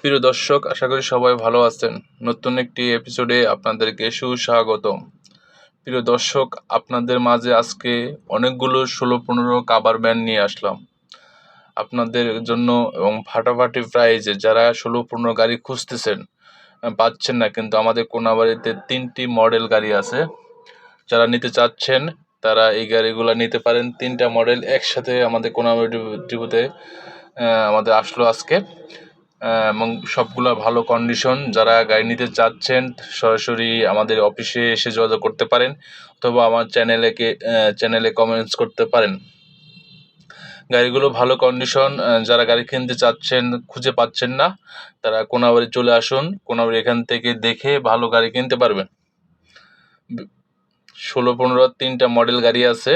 প্রিয় দর্শক, আশা করি সবাই ভালো আছেন। নতুন একটি এপিসোডে আপনাদেরকে সুস্বাগতম। প্রিয় দর্শক, আপনাদের মাঝে আজকে অনেকগুলো ষোলো পনেরো কাবার ব্যান্ড নিয়ে আসলাম। আপনাদের জন্য এবং ফাটাফাটি প্রাইজে যারা ষোলো পনেরো গাড়ি খুঁজতেছেন পাচ্ছেন না, কিন্তু আমাদের কোনাবাড়িতে তিনটি মডেল গাড়ি আছে। যারা নিতে চাচ্ছেন, তারা এই গাড়িগুলো নিতে পারেন। তিনটা মডেল একসাথে আমাদের কোনাবাড়ি ডিপোতে আমাদের আসলো আজকে। এবং সবগুলো ভালো কন্ডিশন যারা গাড়ি নিতে চাচ্ছেন সরাসরি আমাদের অফিসে এসে যোগাযোগ করতে পারেন অথবা আমার চ্যানেলে চ্যানেলে কমেন্টস করতে পারেন। গাড়িগুলো ভালো কন্ডিশন যারা গাড়ি কিনতে চাচ্ছেন খুঁজে পাচ্ছেন না তারা কোনাবাড়ি চলে আসুন কোনাবাড়ি এখান থেকে দেখে ভালো গাড়ি কিনতে পারবেন। ষোলো পনেরো তিনটা মডেল গাড়ি আছে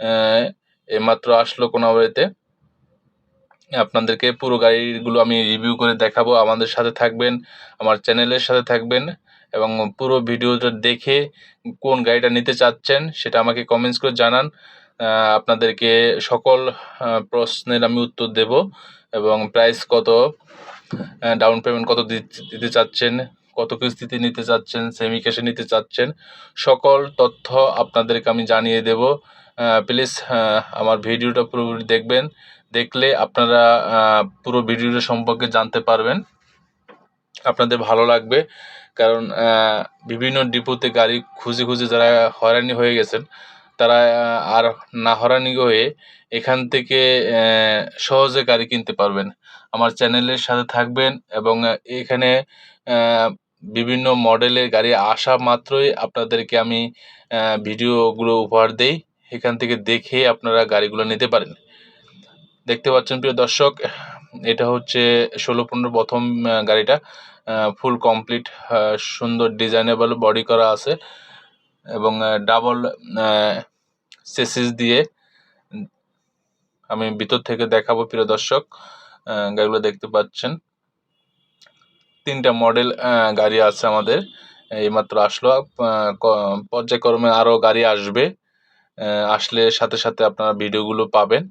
আহ, এইমাত্র আসলো কোনাবাড়িতে। আপনাদেরকে পুরো গাড়িগুলো আমি রিভিউ করে দেখাবো। আমাদের সাথে থাকবেন, আমার চ্যানেলের সাথে থাকবেন এবং পুরো ভিডিওটা দেখে কোন গাড়িটা নিতে চাচ্ছেন সেটা আমাকে কমেন্টস করে জানান। আপনাদেরকে সকল প্রশ্নের আমি উত্তর দেব এবং প্রাইস কত ডাউন পেমেন্ট কত দিতে- চাচ্ছেন, কত কিস্তিতে নিতে চাচ্ছেন সেমি ক্যাশে নিতে চাচ্ছেন, সকল তথ্য আপনাদেরকে আমি জানিয়ে দেব। প্লিজ আমার ভিডিওটা পুরোপুরি দেখবেন। দেখলে আপনারা পুরো ভিডিওটা সম্পর্কে জানতে পারবেন। আপনাদের ভালো লাগবে, কারণ বিভিন্ন ডিপোতে গাড়ি খুঁজে খুঁজে যারা হয়রানি হয়ে গেছেন, তারা আর না হয়রানি হয়ে এখান থেকে সহজে গাড়ি কিনতে পারবেন। আমার চ্যানেলের সাথে থাকবেন এবং এখানে বিভিন্ন মডেলের গাড়ি আসা মাত্রই আপনাদেরকে আমি ভিডিওগুলো উপহার দেই। এখান থেকে দেখে আপনারা গাড়িগুলো নিতে পারেন। দেখতে পাচ্ছেন প্রিয় দর্শক, এটা হচ্ছে ষোলো পনেরো প্রথম গাড়িটা ফুল কমপ্লিট সুন্দর ডিজাইনেবল বডি করা আছে এবং ডাবল সেসিস দিয়ে আমি ভিতর থেকে দেখাবো প্রিয় দর্শক গাড়িগুলো দেখতে পাচ্ছেন। তিনটা মডেল গাড়ি আছে আমাদের, এইমাত্র আসলো পর্যায়ক্রমে আরও গাড়ি আসবে আসলে সাথে সাথে আপনারা ভিডিওগুলো পাবেন।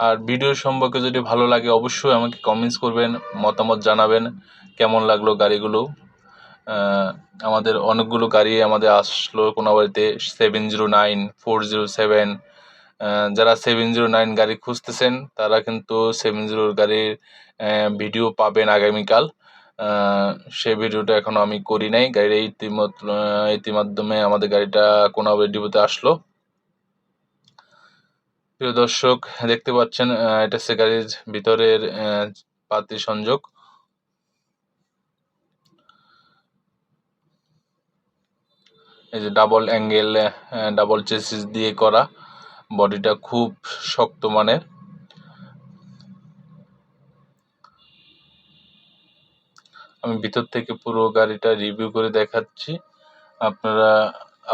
আর ভিডিও সম্পর্কে যদি ভালো লাগে, অবশ্যই আমাকে কমেন্টস করবেন, মতামত জানাবেন, কেমন লাগল গাড়িগুলো। আমাদের অনেকগুলো গাড়ি আমাদের আসলো কোনো বাড়িতে seven zero nine four zero seven যারা সেভেন জিরো নাইন গাড়ি খুঁজতেছেন, তারা কিন্তু সেভেন জিরোর গাড়ির ভিডিও পাবেন আগামীকাল। সেই ভিডিওটা এখনও আমি করি নাই গাড়ির ইতিমধ্যে ইতিমাধ্যমে আমাদের গাড়িটা কোনাবাড়ি ডিপোতে আসলো। প্রিয় দর্শক, দেখতে পাচ্ছেন এটা গাড়ির ভিতরের পাতি সংযোগ। এই যে ডাবল অ্যাঙ্গেল ডাবল চেসিস দিয়ে করা বডিটা খুব শক্ত মানের। আমি ভিতর থেকে পুরো গাড়িটা রিভিউ করে দেখাচ্ছি। আপনারা,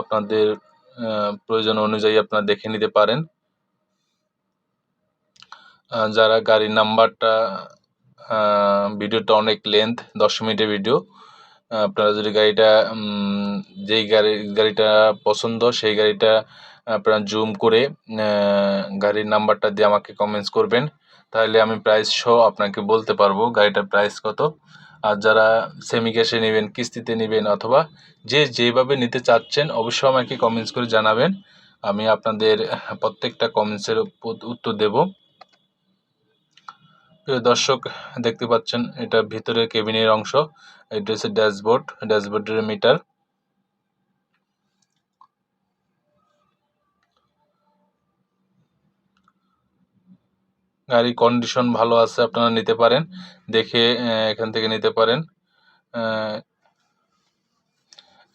আপনাদের প্রয়োজন অনুযায়ী আপনারা দেখে নিতে পারেন। যারা গাড়ির নাম্বারটা ভিডিওটা অনেক লেন্থ দশ মিনিটের ভিডিও আপনারা যদি গাড়িটা যেই গাড়ি, গাড়িটা পছন্দ, সেই গাড়িটা আপনারা জুম করে গাড়ির নাম্বারটা দিয়ে আমাকে কমেন্টস করবেন। তাহলে আমি প্রাইস সহ আপনাকে বলতে পারব গাড়িটার প্রাইস কত। আর যারা সেমি ক্যাশে নেবেন, কিস্তিতে নেবেন অথবা যে যেভাবে নিতে চাচ্ছেন, অবশ্যই আমাকে কমেন্টস করে জানাবেন। আমি আপনাদের প্রত্যেকটা কমেন্টসের উত্তর দেব। প্রিয় দর্শক, দেখতে পাচ্ছেন, এটা ভিতরের কেবিনের অংশ। এটা হচ্ছে ড্যাশবোর্ড, ড্যাশবোর্ডের মিটার। গাড়ির কন্ডিশন ভালো আছে, আপনারা নিতে পারেন। দেখে এখান থেকে নিতে পারেন।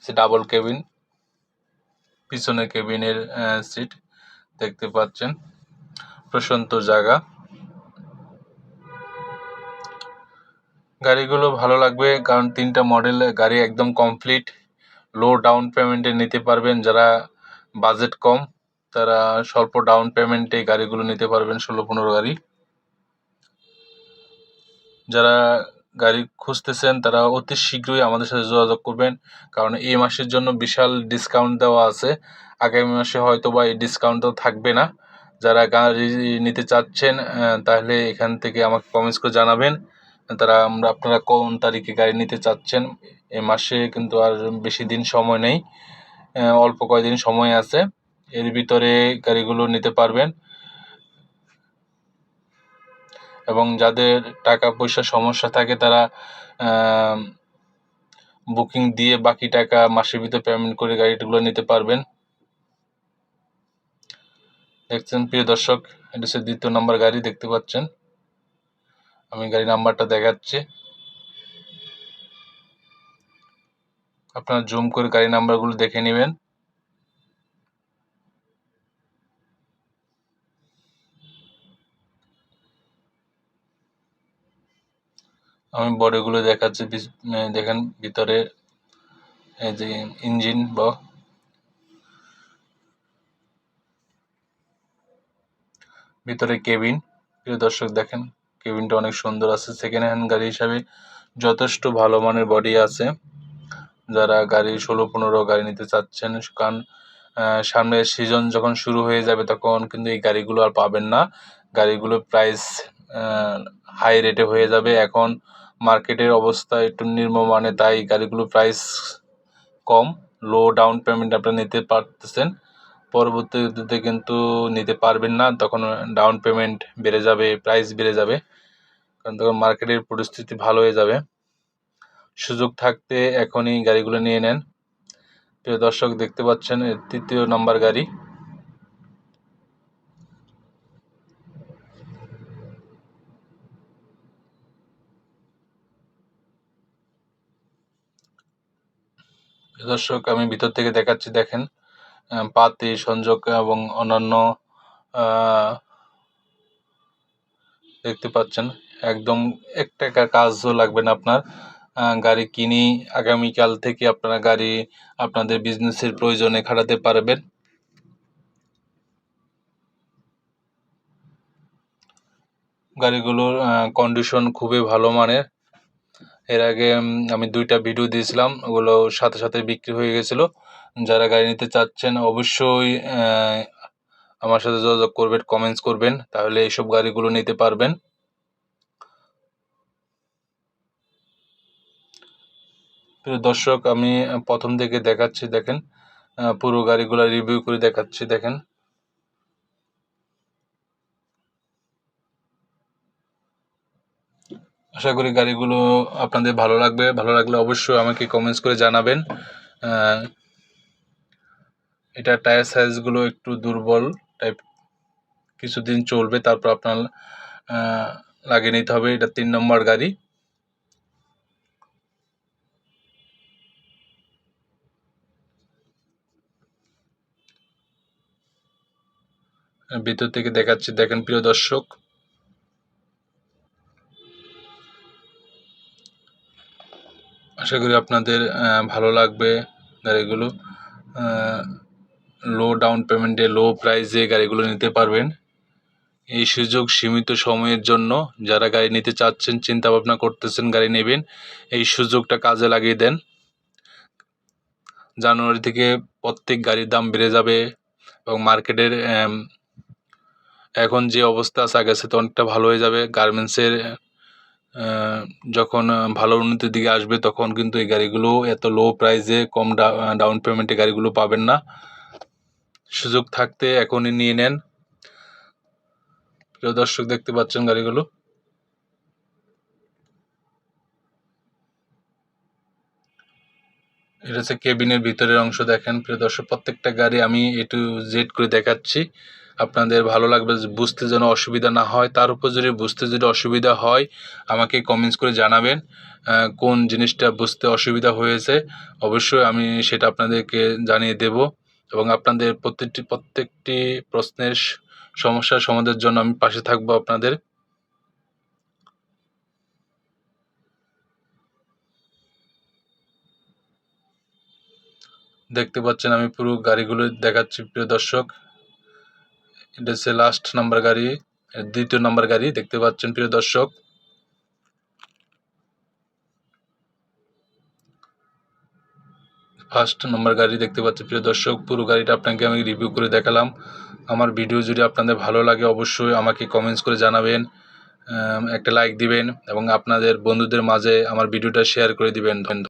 ডাবল কেবিন, পিছনের কেবিনের সিট, দেখতে পাচ্ছেন। প্রশান্ত জায়গা। গাড়িগুলো ভালো লাগবে, কারণ তিনটা মডেল গাড়ি একদম কমপ্লিট লো ডাউন পেমেন্টে নিতে পারবেন যারা বাজেট কম, তারা স্বল্প ডাউন পেমেন্টে গাড়িগুলো নিতে পারবেন ষোলো পনেরো গাড়ি। যারা গাড়ি খুঁজতেছেন, তারা অতি শীঘ্রই আমাদের সাথে যোগাযোগ করবেন, কারণ এই মাসের জন্য বিশাল ডিসকাউন্ট দেওয়া আছে। আগামী মাসে হয়তো বা এই ডিসকাউন্টও থাকবে না। যারা গাড়ি নিতে চাচ্ছেন তাহলে এখান থেকে আমাকে কমেন্টস করে জানাবেন। তারা আমরা আপনারা কোন তারিখে গাড়ি নিতে চাচ্ছেন? এ মাসে কিন্তু আর বেশি দিন সময় নেই। অল্প কয়েকদিন সময় আছে। এর ভিতরে গাড়িগুলো নিতে পারবেন। এবং যাদের টাকা পয়সা সমস্যা থাকে তারা বুকিং দিয়ে বাকি টাকা মাসের ভিতরে পেমেন্ট করে গাড়িগুলো নিতে পারবেন। দেখছেন, প্রিয় দর্শক, এটা হচ্ছে দ্বিতীয় নম্বর গাড়ি, দেখতে পাচ্ছেন। আমি গাড়ি নাম্বারটা দেখাচ্ছি। আপনারা জুম করে গাড়ি নাম্বারগুলো দেখে নেবেন। আমি বডিগুলো দেখাচ্ছি দেখেন ভিতরে ইঞ্জিন বা ভিতরে কেবিন। প্রিয় দর্শক, দেখেন কেবিনটা অনেক সুন্দর আছে। সেকেন্ড হ্যান্ড গাড়ি হিসাবে যথেষ্ট ভালো মানের বডি আছে। যারা গাড়ি ষোলো পনেরো গাড়ি নিতে চাচ্ছেন, কারণ সামনের সিজন যখন শুরু হয়ে যাবে তখন কিন্তু এই গাড়িগুলো আর পাবেন না। গাড়িগুলোর প্রাইস হাই রেটে হয়ে যাবে। এখন মার্কেটের অবস্থা একটু নিম্নমানে তাই গাড়িগুলোর প্রাইস কম লো ডাউন পেমেন্ট আপনারা নিতে পারতেছেন। পরবর্তীতে কিন্তু নিতে পারবেন না, তখন ডাউন পেমেন্ট বেড়ে যাবে প্রাইস বেড়ে যাবে। কারণ তখন মার্কেটের পরিস্থিতি ভালো হয়ে যাবে। সুযোগ থাকতে এখনই গাড়িগুলো নিয়ে নেন। প্রিয় দর্শক, দেখতে পাচ্ছেন তৃতীয় নাম্বার গাড়ি। দর্শক, আমি ভিতর থেকে দেখাচ্ছি, দেখেন পাতি, সংযোগ এবং অন্যান্য দেখতে পাচ্ছেন। একদম এক টাকার কাজও লাগবে না আপনার। গাড়ি কিনি, আগামীকাল থেকে আপনারা গাড়ি আপনাদের বিজনেসের প্রয়োজনে খাটাতে পারবেন। গাড়িগুলোর কন্ডিশন খুবই ভালো মানের। এর আগে আমি দুইটা ভিডিও দিয়েছিলাম, ওগুলো সাথে সাথে বিক্রি হয়ে গেছিল। যারা গাড়ি নিতে চাচ্ছেন, অবশ্যই আমার সাথে যোগাযোগ করবেন কমেন্টস করবেন, তাহলে এইসব গাড়িগুলো নিতে পারবেন। প্রিয় দর্শক, আমি প্রথম থেকে দেখাচ্ছি, দেখেন পুরো গাড়িগুলো রিভিউ করে দেখাচ্ছি, দেখেন। আশা করি গাড়িগুলো আপনাদের ভালো লাগবে। ভালো লাগলে অবশ্যই আমাকে কমেন্টস করে জানাবেন। এটা টায়ার সাইজগুলো একটু দুর্বল টাইপ কিছুদিন চলবে, তারপর আপনার লাগিয়ে নিতে হবে। এটা তিন নম্বর গাড়ি। ভিতর থেকে দেখাচ্ছি, দেখেন প্রিয় দর্শক। আশা করি আপনাদের ভালো লাগবে গাড়িগুলো। লো ডাউন পেমেন্টে লো প্রাইসে গাড়িগুলো নিতে পারবেন। এই সুযোগ সীমিত সময়ের জন্য যারা গাড়ি নিতে চাচ্ছেন চিন্তা ভাবনা করতেছেন গাড়ি নেবেন, এই সুযোগটা কাজে লাগিয়ে দেন। জানুয়ারি থেকে প্রত্যেক গাড়ির দাম বেড়ে যাবে এবং মার্কেটের এখন যে অবস্থা আছে, আগে তো অনেকটা ভালো হয়ে যাবে। গার্মেন্টসের যখন ভালো উন্নতির দিকে আসবে, তখন কিন্তু এই গাড়িগুলো এত লো প্রাইসে কম ডাউন পেমেন্টে গাড়িগুলো পাবেন না। সুযোগ থাকতে এখনই নিয়ে নেন। প্রিয় দর্শক, দেখতে পাচ্ছেন গাড়িগুলো? এটা হচ্ছে কেবিনের ভিতরের অংশ, দেখেন। প্রিয় দর্শক, প্রত্যেকটা গাড়ি আমি এ টু জেড করে দেখাচ্ছি। আপনাদের ভালো লাগবে বুঝতে যেন অসুবিধা না হয়। তার উপর যদি বুঝতে যদি অসুবিধা হয়, আমাকে কমেন্টস করে জানাবেন কোন জিনিসটা বুঝতে অসুবিধা হয়েছে। অবশ্যই আমি সেটা আপনাদেরকে জানিয়ে দেব এবং আপনাদের প্রত্যেকটি প্রত্যেকটি প্রশ্নের সমস্যার সমাধানের জন্য আমি পাশে থাকব আপনাদের। দেখতে পাচ্ছেন আমি পুরো গাড়িগুলো দেখাচ্ছি, প্রিয় দর্শক। এটা হচ্ছে লাস্ট নাম্বার গাড়ি দ্বিতীয় নাম্বার গাড়ি, দেখতে পাচ্ছেন প্রিয় দর্শক। ফার্স্ট নম্বর গাড়ি দেখতে পাচ্ছি প্রিয় দর্শক, পুরো গাড়িটা আপনাকে আমি রিভিউ করে দেখালাম। আমার ভিডিও যদি আপনাদের ভালো লাগে, অবশ্যই আমাকে কমেন্টস করে জানাবেন একটা লাইক দিবেন এবং আপনাদের বন্ধুদের মাঝে আমার ভিডিওটা শেয়ার করে দিবেন। ধন্যবাদ